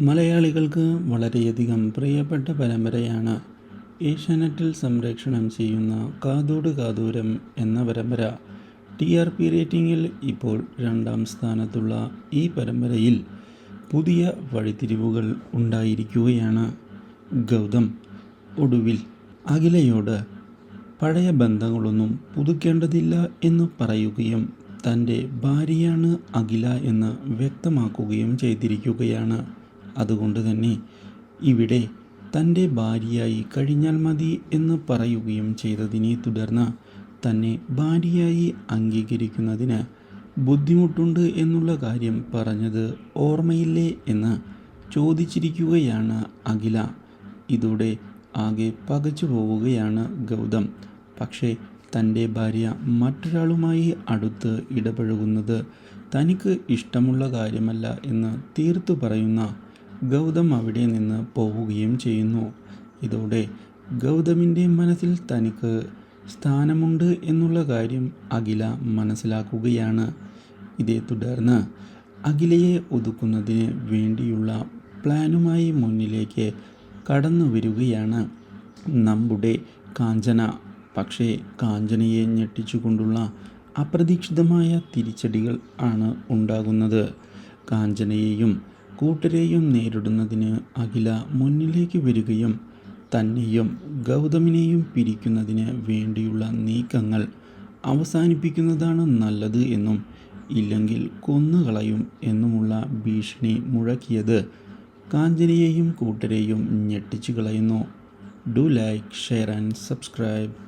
മലയാളികൾക്ക് വളരെയധികം പ്രിയപ്പെട്ട പരമ്പരയാണ് ഏഷ്യാനെറ്റിൽ സംരക്ഷണം ചെയ്യുന്ന കാതോട് കാതൂരം എന്ന പരമ്പര. ടി ആർ പി റേറ്റിംഗിൽ ഇപ്പോൾ രണ്ടാം സ്ഥാനത്തുള്ള ഈ പരമ്പരയിൽ പുതിയ വഴിത്തിരിവുകൾ ഉണ്ടായിരിക്കുകയാണ്. ഗൗതം ഒടുവിൽ അഖിലയോട് പഴയ ബന്ധങ്ങളൊന്നും പുതുക്കേണ്ടതില്ല എന്ന് പറയുകയും തന്റെ ഭാര്യയാണ് അഖില എന്ന് വ്യക്തമാക്കുകയും ചെയ്തിരിക്കുകയാണ്. അതുകൊണ്ട് തന്നെ ഇവിടെ തന്റെ ഭാര്യയായി കഴിഞ്ഞാൽ മതി എന്ന് പറയുകയും ചെയ്തതിനെ തുടർന്ന് തന്നെ ഭാര്യയായി അംഗീകരിക്കുന്നതിന് ബുദ്ധിമുട്ടുണ്ട് എന്നുള്ള കാര്യം പറഞ്ഞത് ഓർമ്മയില്ലേ എന്ന് ചോദിച്ചിരിക്കുകയാണ് അഖില. ഇതോടെ ആകെ പകച്ചു പോവുകയാണ് ഗൗതം. പക്ഷേ തന്റെ ഭാര്യ മറ്റൊരാളുമായി അടുത്ത് ഇടപഴകുന്നത് തനിക്ക് ഇഷ്ടമുള്ള കാര്യമല്ല എന്ന് തീർത്തു പറയുന്ന ഗൗതം അവിടെ നിന്ന് പോവുകയും ചെയ്യുന്നു. ഇതോടെ ഗൗതമിന്റെ മനസ്സിൽ തനിക്ക് സ്ഥാനമുണ്ട് എന്നുള്ള കാര്യം അഖില മനസ്സിലാക്കുകയാണ്. ഇതേ തുടർന്ന് അഖിലയെ ഒതുക്കുന്നതിന് വേണ്ടിയുള്ള പ്ലാനുമായി മുന്നിലേക്ക് കടന്നു വരികയാണ് നമ്മുടെ കാഞ്ചന. പക്ഷേ കാഞ്ചനയെ ഞെട്ടിച്ചുകൊണ്ടുള്ള അപ്രതീക്ഷിതമായ തിരിച്ചടികൾ ആണ് ഉണ്ടാകുന്നത്. കാഞ്ചനയെയും കൂട്ടരെയും നേരിടുന്നതിന് അഖില മുന്നിലേക്ക് വരികയും തന്നെയും ഗൗതമിനെയും പിരിക്കുന്നതിന് വേണ്ടിയുള്ള നീക്കങ്ങൾ അവസാനിപ്പിക്കുന്നതാണ് നല്ലത് എന്നും ഇല്ലെങ്കിൽ കൊന്നുകളയും എന്നുമുള്ള ഭീഷണി മുഴക്കിയത് കാഞ്ചനയെയും കൂട്ടരെയും ഞെട്ടിച്ചു കളയുന്നു do like share and subscribe.